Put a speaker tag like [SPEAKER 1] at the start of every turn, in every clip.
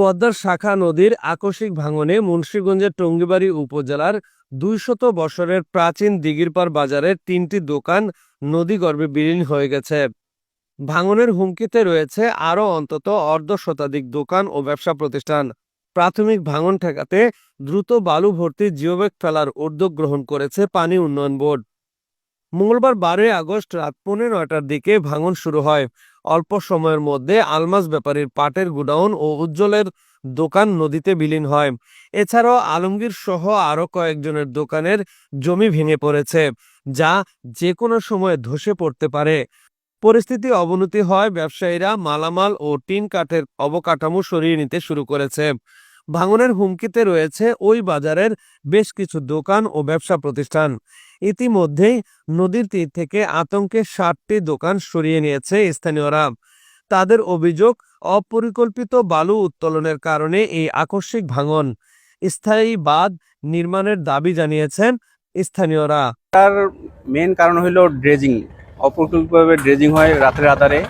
[SPEAKER 1] পদ্মার শাখা নদীর আকস্মিক ভাঙনে মুন্সীগঞ্জের টঙ্গিবাড়ি উপজেলার দুইশত বছরের প্রাচীন দিগিরপাড় বাজারের তিনটি দোকান নদীগর্ভে বিলীন হয়ে গেছে। ভাঙনের হুমকিতে রয়েছে আরও অন্তত অর্ধ শতাধিক দোকান ও ব্যবসা প্রতিষ্ঠান। প্রাথমিক ভাঙন ঠেকাতে দ্রুত বালু ভর্তি জিওব্যাগ ফেলার উদ্যোগ গ্রহণ করেছে পানি উন্নয়ন বোর্ড। মঙ্গলবার বারোই আগস্ট রাত পৌনে নয়টার দিকে ভাঙন শুরু হয়। অল্প সময়ের মধ্যে আলমাস ব্যাপারীর পাটের গুডাউন ও উজ্জ্বলের দোকান নদীতে বিলীন হয়। এছাড়াও আলমগীর সহ আরও কয়েকজনের দোকানের জমি ভেঙে পড়েছে, যা যে কোনো সময় ধসে পড়তে পারে। পরিস্থিতি অবনতি হয় ব্যবসায়ীরা মালামাল ও টিন কাঠের অবকাঠামো সরিয়ে নিতে শুরু করেছে। ভাঙনের হুমকিতে রয়েছে ওই বাজারের বেশ কিছু দোকান ও ব্যবসা প্রতিষ্ঠান। ইতিমধ্যেই নদীর তীর থেকে আতঙ্কে ষাটটি দোকান সরিয়ে নিয়েছে স্থানীয়রা। তাদের অভিযোগ, অপরিকল্পিত বালু উত্তোলনের কারণে এই আকস্মিক ভাঙন। স্থায়ী বাঁধ নির্মাণের দাবি জানিয়েছেন স্থানীয়রা।
[SPEAKER 2] তার মেন কারণ হলো ড্রেজিং অপরিকল্পিতভাবে ড্রেজিং হয় রাতের আধারে।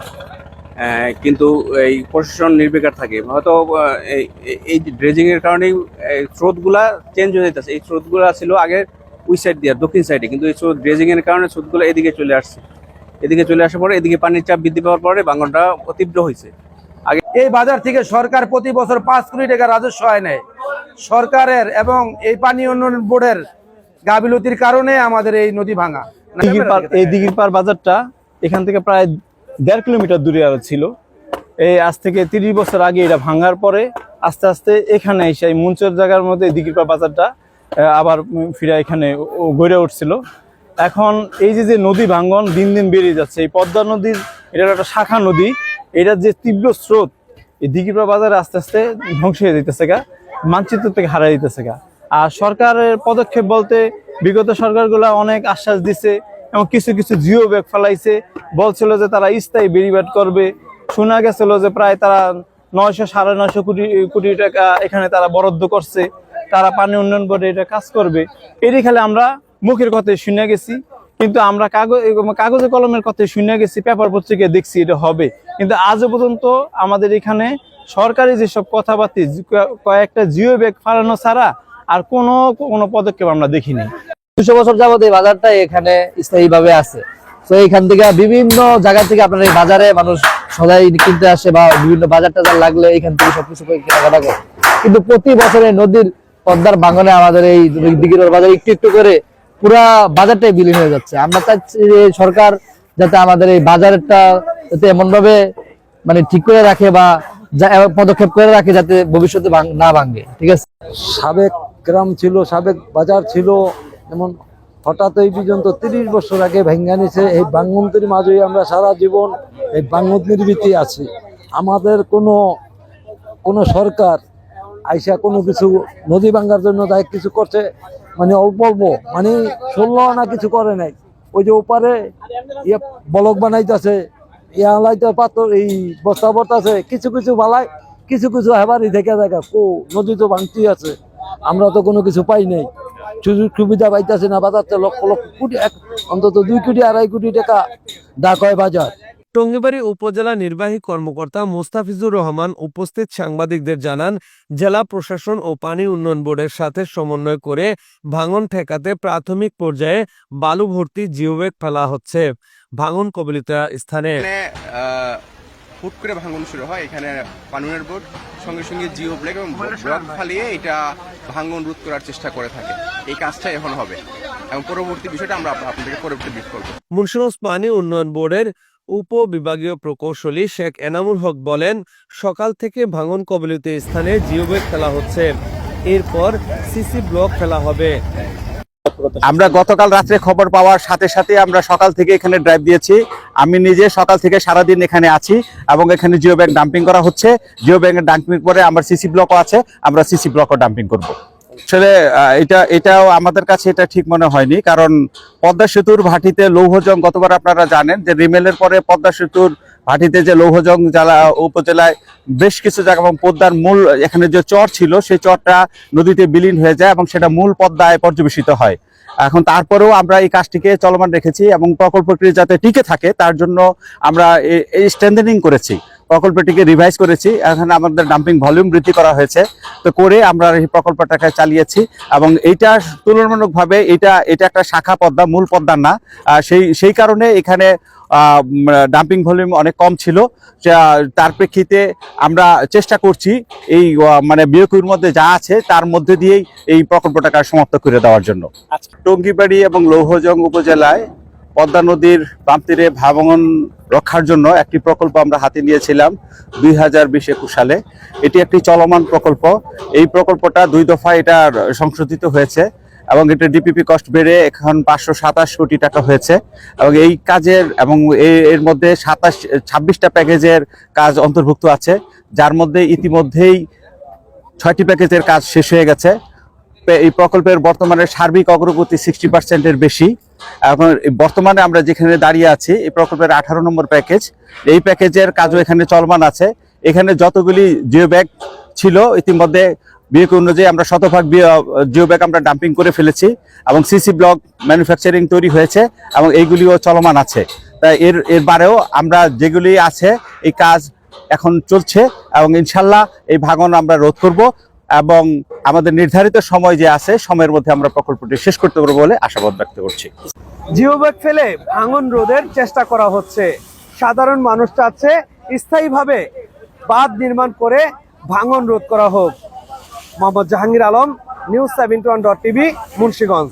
[SPEAKER 2] কিন্তু এই প্রশাসন নির্বিকার থাকে। হয়তো এই এই ড্রেজিং এর কারণেই স্রোতগুলা চেঞ্জ হয়ে যেতেছে এই স্রোতগুলা ছিল আগে ওই সাইড দিয়ে দক্ষিণ সাইডে কিন্তু এই স্রোত ড্রেজিং এর কারণে স্রোতগুলো এদিকে চলে আসছে। এদিকে চলে আসার পরে এদিকে পানির চাপ বৃদ্ধি পাওয়ার পরে ভাঙনটা তীব্র হয়েছে আগে
[SPEAKER 3] এই বাজার থেকে সরকার প্রতি বছর পাঁচ কোটি টাকা রাজস্ব আয় নেয়। সরকারের এবং এই পানি উন্নয়ন বোর্ডের গাফিলতির কারণে আমাদের এই নদী ভাঙা।
[SPEAKER 4] এই দিঘির পার বাজারটা এখান থেকে প্রায় দেড় কিলোমিটার দূরে আরও ছিল। এই আজ থেকে তিরিশ বছর আগে এটা ভাঙার পরে আস্তে আস্তে এখানে এসে এই মঞ্চের জায়গার মধ্যে পার বাজারটা আবার ফিরে এখানে গড়ে উঠছিল। এখন এই যে যে নদী ভাঙ্গন দিন দিন বেড়ে যাচ্ছে, এই পদ্মা নদীর এটা একটা শাখা নদী, এটার যে তীব্র স্রোত, এই দিঘির পার বাজারে আস্তে আস্তে ধ্বংস হয়ে যেতেছে গা, মানচিত্র থেকে হারিয়ে দিতেছে গা। আর সরকারের পদক্ষেপ বলতে বিগত সরকারগুলো অনেক আশ্বাস দিছে এবং কিছু কিছু জিও ব্যাগ ফেলাইছে। বলছিল যে তারা স্থায়ী বেরিবাদ করবে। শোনা গেছিল যে প্রায় তারা নয়শো, সাড়ে নয়শো কোটি কোটি টাকা এখানে তারা বরাদ্দ করছে। তারা পানি উন্নয়ন বোর্ডে এটা কাজ করবে। এরই খেলে আমরা মুখের কথাই শুনে গেছি। কিন্তু আমরা কাগজ, কাগজে কলমের কথাই শুনে গেছি, পেপার পত্রিকায় দেখছি এটা হবে। কিন্তু আজও পর্যন্ত আমাদের এখানে সরকারি যেসব কথাবার্তা, কয়েকটা জিও ব্যাগ ফালানো ছাড়া আর কোনো কোনো পদক্ষেপ আমরা দেখিনি।
[SPEAKER 5] দুশো বছর যাবত এই বাজারটা এখানে স্থায়ীভাবে আছে। তো এইখান থেকে বিভিন্ন জায়গা থেকে আপনার এই বাজারে মানুষ সদাই কিনতে আসে বা বিভিন্ন বাজার টাজার লাগলে এখান থেকে সবকিছু কেনাকাটা করে। কিন্তু প্রতি বছরে নদীর পদ্মার বাঙনে আমাদের এই দিঘির বাজার একটু একটু করে পুরা বাজারটাই বিলীন হয়ে যাচ্ছে। আমরা চাচ্ছি সরকার যাতে আমাদের এই বাজারটা যাতে এমন ভাবে মানে ঠিক করে রাখে বা পদক্ষেপ করে রাখে যাতে ভবিষ্যতে না ভাঙে। ঠিক আছে?
[SPEAKER 6] সাবেক গ্রাম ছিল, সাবেক বাজার ছিল এমন হঠাৎ এই পর্যন্ত তিরিশ বছর আগে ভেঙ্গা নিছে, এই বাঙ্গন্তির মাঝেই আমরা সারা জীবন এই বাঙ্গন্তির ভিত্তি আছি। আমাদের কোনো কোনো সরকার আইসা কোনো কিছু নদী ভাঙ্গার জন্য তাই কিছু করছে মানে অল্প অল্প মানে ষোলো না কিছু করে নাই। ওই যে ওপারে ইয়ে বলক বানাইতেছে ইয়ালাইতে পাথর, এই বস্তা বর্তাছে কিছু কিছু বালাই, কিছু কিছু হেবারই থেকে দেখা, কো, নদী তো ভাঙতেই আছে। আমরা তো কোনো কিছু পাই নাই। সুযোগ সুবিধা পাইতেছে না বাজারতে লক্ষ লক্ষ কোটি এক অন্তত দুই কোটি আড়াই কোটি টাকা ডাক হয় বাজার।
[SPEAKER 1] টঙ্গিবাড়ি উপজেলা নির্বাহী কর্মকর্তা মোস্তাফিজুর রহমান উপস্থিত সাংবাদিকদের জানান জেলা প্রশাসন ও পানি উন্নয়ন বোর্ডের সাথে সমন্বয় করে ভাঙন ঠেকাতে প্রাথমিক পর্যায়ে বালু ভর্তি জিওব্যাগ ফেলা হচ্ছে। ভাঙন কবলিত স্থানে
[SPEAKER 7] আহ, হুট করে ভাঙন শুরু হয়। এখানে পানুনের বোর্ড সঙ্গে সঙ্গে জিও ব্লেক এবং ব্লক ফালিয়ে এটা ভাঙন রোধ করার চেষ্টা করে থাকে। এই কাজটা এখন হবে। এবং পরবর্তী বিষয়টা আমরা আপ- আপনাদেরকে পরবর্তী ব্রিফ করব।
[SPEAKER 1] মুন্সিগঞ্জ পানি উন্নয়ন বোর্ডের উপবিভাগীয় প্রকৌশলী শেখ এনামুল হক বলেন, সকাল থেকে ভাঙন কবলিত স্থানে জিওব্যাগ ফেলা হচ্ছে। এরপর সিসি ব্লক ফেলা হবে।
[SPEAKER 2] আমরা গতকাল রাত্রে খবর পাওয়ার সাথে সাথে আমরা সকাল থেকে এখানে ড্রাইভ দিয়েছি। আমি নিজে সকাল থেকে সারাদিন এখানে আছি এবং এখানে জিও ব্যাংক ডাম্পিং করা হচ্ছে। জিও ব্যাংকের ডাম্পিং পরে আমার সিসি ব্লকও আছে। আমরা সিসি ব্লকও ডাম্পিং করব। আসলে এটা, এটাও আমাদের কাছে এটা ঠিক মনে হয়নি। কারণ পদ্মা সেতুর ভাটিতে লৌহজং গতবার আপনারা জানেন যে রিমেলের পরে পদ্মা সেতুর ভাটিতে যে লৌহজং জেলা উপজেলায় বেশ কিছু জায়গা এবং পদ্মার মূল এখানে যে চর ছিল, সেই চরটা নদীতে বিলীন হয়ে যায় এবং সেটা মূল পদ্মায় পর্যবেসিত হয়। এখন তারপরেও আমরা এই কাজটিকে চলমান রেখেছি এবং প্রকল্পটি যাতে টিকে থাকে, তার জন্য আমরা এই স্ট্রেন্থেনিং করেছি। প্রকল্পটিকে রিভাইজ করেছি। এখানে আমাদের ডাম্পিং ভলিউম বৃদ্ধি করা হয়েছে। তো করে আমরা এই প্রকল্পটাকে চালিয়েছি এবং এইটা তুলনামূলকভাবে এটা এটা একটা শাখা পদ্মা, মূল পদ্মার না। সেই সেই কারণে এখানে ডাম্পিং ভলিউম অনেক কম ছিল। তার প্রেক্ষিতে আমরা চেষ্টা করছি এই মানে বিয়োকুর মধ্যে যা আছে তার মধ্যে দিয়েই এই প্রকল্পটাকে সমাপ্ত করে দেওয়ার জন্য। টঙ্গিবাড়ি এবং লৌহজং উপজেলায় পদ্মা নদীর বাম তীরে ভাঙন রক্ষার জন্য একটি প্রকল্প আমরা হাতে নিয়েছিলাম দুই হাজার বিশ একুশ সালে। এটি একটি চলমান প্রকল্প। এই প্রকল্পটা দুই দফা এটা সংশোধিত হয়েছে। এবং এটা ডিপিপি কস্ট বেড়ে এখন পাঁচশো সাতাশ কোটি টাকা হয়েছে। এবং এই কাজের এবং এর মধ্যে সাতাশ, ছাব্বিশটা প্যাকেজের কাজ অন্তর্ভুক্ত আছে। যার মধ্যে ইতিমধ্যেই ছয়টি প্যাকেজের কাজ শেষ হয়ে গেছে। এই প্রকল্পের বর্তমানে সার্বিক অগ্রগতি সিক্সটি পার্সেন্টের বেশি। এখন বর্তমানে আমরা যেখানে দাঁড়িয়ে আছি, এই প্রকল্পের আঠারো নম্বর প্যাকেজ। এই প্যাকেজের কাজও এখানে চলমান আছে। এখানে যতগুলি জিও ব্যাগ ছিল, ইতিমধ্যে বিয়েক অনুযায়ী আমরা শতভাগ জিও ব্যাগ আমরা ডাম্পিং করে ফেলেছি এবং সিসি ব্লক ম্যানুফ্যাকচারিং তৈরি হয়েছে এবং এইগুলিও চলমান আছে। তাই এর এর বারেও আমরা যেগুলি আছে, এই কাজ এখন চলছে এবং ইনশাল্লাহ এই ভাঙন আমরা রোধ করব এবং আমাদের নির্ধারিত সময় যে আছে, সময়ের মধ্যে আমরা প্রকল্পটি শেষ করতে পারব বলে আশাবাদ ব্যক্ত করছি।
[SPEAKER 1] জিওব্যাগ ফেলে ভাঙন রোধের চেষ্টা করা হচ্ছে। সাধারণ মানুষ চাচ্ছে স্থায়ীভাবে বাঁধ নির্মাণ করে ভাঙন রোধ করা হোক। Mohammad Jahangir Alam news seventy one dot TV Munshiganj.